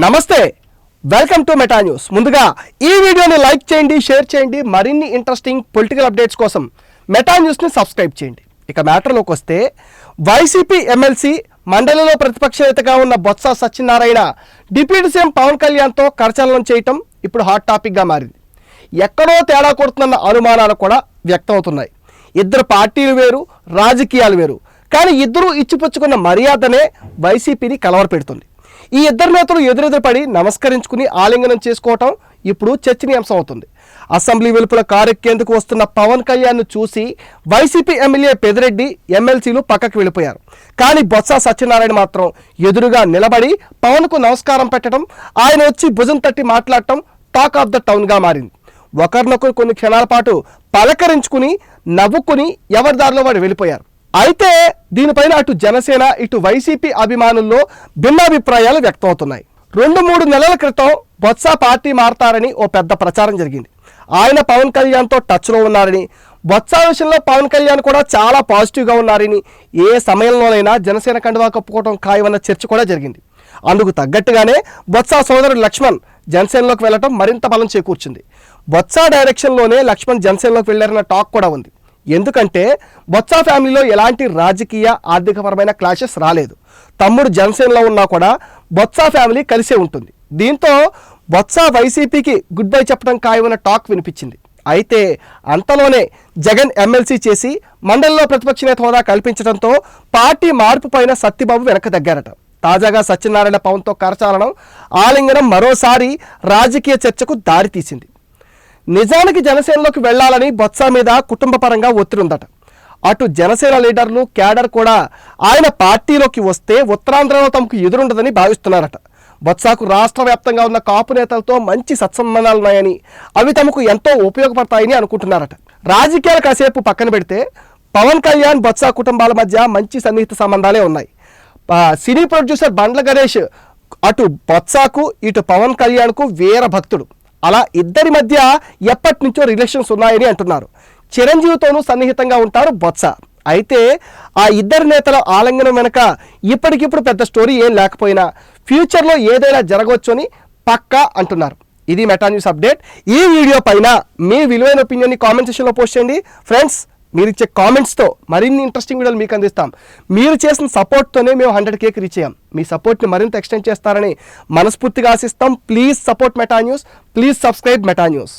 నమస్తే welcome to meta news ముందుగా ఈ వీడియోని లైక్ చేయండి షేర్ చేయండి మరిన్ని ఇంట్రెస్టింగ్ పొలిటికల్ అప్డేట్స్ కోసం మెటా న్యూస్ని సబ్స్క్రైబ్ చేయండి. ఇక మ్యాటర్లోకి వస్తే వైసీపీ ఎమ్మెల్సీ మండలిలో ప్రతిపక్ష నేతగా ఉన్న బొత్స సత్యనారాయణ డిప్యూటీ సీఎం పవన్ కళ్యాణ్తో కరచలనం చేయటం ఇప్పుడు హాట్ టాపిక్గా మారింది. ఎక్కడో తేడా కొడుతున్న అనుమానాలు కూడా వ్యక్తమవుతున్నాయి. ఇద్దరు పార్టీలు వేరు రాజకీయాలు వేరు. కానీ ఇద్దరూ ఇచ్చిపుచ్చుకున్న మర్యాదనే వైసీపీని కలవరపెడుతుంది. ఈ ఇద్దరు నేతలు ఎదురెదురుపడి నమస్కరించుకుని ఆలింగనం చేసుకోవటం ఇప్పుడు చర్చనీయాంశం అవుతుంది. అసెంబ్లీ వెలుపల కారెక్కేందుకు వస్తున్న పవన్ కళ్యాణ్ను చూసి వైసీపీ ఎమ్మెల్యే పెదిరెడ్డి ఎమ్మెల్సీలు పక్కకు వెళ్ళిపోయారు. కానీ బొత్స సత్యనారాయణ మాత్రం ఎదురుగా నిలబడి పవన్కు నమస్కారం పెట్టడం ఆయన వచ్చి భుజం తట్టి మాట్లాడటం టాక్ ఆఫ్ ద టౌన్గా మారింది. ఒకరినొకరు కొన్ని క్షణాల పాటు పలకరించుకుని నవ్వుకుని ఎవరి దారిలో వాడు వెళ్ళిపోయారు. అయితే దీనిపైన అటు జనసేన ఇటు వైసీపీ అభిమానుల్లో భిన్నాభిప్రాయాలు వ్యక్తమవుతున్నాయి. రెండు మూడు నెలల క్రితం బొత్స పార్టీ మారతారని ఓ పెద్ద ప్రచారం జరిగింది. ఆయన పవన్ కళ్యాణ్తో టచ్లో ఉన్నారని బొత్స విషయంలో పవన్ కళ్యాణ్ కూడా చాలా పాజిటివ్గా ఉన్నారని ఏ సమయంలోనైనా జనసేన కండువా కప్పుకోవడం ఖాయమన్న చర్చ కూడా జరిగింది. అందుకు తగ్గట్టుగానే బొత్స సోదరుడు లక్ష్మణ్ జనసేనలోకి వెళ్ళటం మరింత బలం చేకూర్చింది. బొత్స డైరెక్షన్లోనే లక్ష్మణ్ జనసేనలోకి వెళ్ళారన్న టాక్ కూడా ఉంది. ఎందుకంటే బొత్స ఫ్యామిలీలో ఎలాంటి రాజకీయ ఆర్థికపరమైన క్లాషెస్ రాలేదు. తమ్ముడు జనసేనలో ఉన్నా కూడా బొత్స ఫ్యామిలీ కలిసే ఉంటుంది. దీంతో బొత్స వైసీపీకి గుడ్ బై చెప్పడం ఖాయమన్న టాక్ వినిపించింది. అయితే అంతలోనే జగన్ ఎమ్మెల్సీ చేసి మండలిలో ప్రతిపక్ష నేత హోదా కల్పించడంతో పార్టీ మార్పు పైన సత్యబాబు వెనక తగ్గారట. తాజాగా సత్యనారాయణ పవన్తో కరచాలనం ఆలింగనం మరోసారి రాజకీయ చర్చకు దారితీసింది. నిజానికి జనసేనలోకి వెళ్ళాలని బొత్స మీద కుటుంబ పరంగా ఒత్తిడి ఉందట అటు జనసేన లీడర్లు క్యాడర్ కూడా ఆయన పార్టీలోకి వస్తే ఉత్తరాంధ్రలో తమకు ఎదురుండదని భావిస్తున్నారట. బొత్సాకు రాష్ట్ర వ్యాప్తంగా ఉన్న కాపు నేతలతో మంచి సత్సంబంధాలు ఉన్నాయని అవి తమకు ఎంతో ఉపయోగపడతాయని అనుకుంటున్నారట. రాజకీయాలు కాసేపు పక్కన పెడితే పవన్ కళ్యాణ్ బొత్స కుటుంబాల మధ్య మంచి సన్నిహిత సంబంధాలే ఉన్నాయి. సినీ ప్రొడ్యూసర్ బండ్ల గణేష్ అటు బొత్సాకు ఇటు పవన్ కళ్యాణ్కు వీర భక్తుడు. అలా ఇద్దరి మధ్య ఎప్పటి నుంచో రిలేషన్స్ ఉన్నాయని అంటున్నారు. చిరంజీవితోనూ సన్నిహితంగా ఉంటారు బొత్స. అయితే ఆ ఇద్దరు నేతల ఆలంఘనం వెనక ఇప్పటికిప్పుడు పెద్ద స్టోరీ ఏం లేకపోయినా ఫ్యూచర్లో ఏదైనా జరగవచ్చు అని పక్కా అంటున్నారు. ఇది మెటా న్యూస్ అప్డేట్. ఈ వీడియో పైన మీ విలువైన ఒపీనియన్ని కామెంట్ సెక్షన్లో పోస్ట్ చేయండి. ఫ్రెండ్స్ మీరు ఇచ్చే కామెంట్స్తో మరిన్ని ఇంట్రెస్టింగ్ వీడియోలు మీకు అందిస్తాం. మీరు చేసిన సపోర్ట్తోనే మేము హండ్రెడ్ కేక్ రీచ్ అయ్యాం. మీ సపోర్ట్ని మరింత ఎక్స్టెండ్ చేస్తారని మనస్ఫూర్తిగా ఆశిస్తాం. Please support Meta news please subscribe Meta news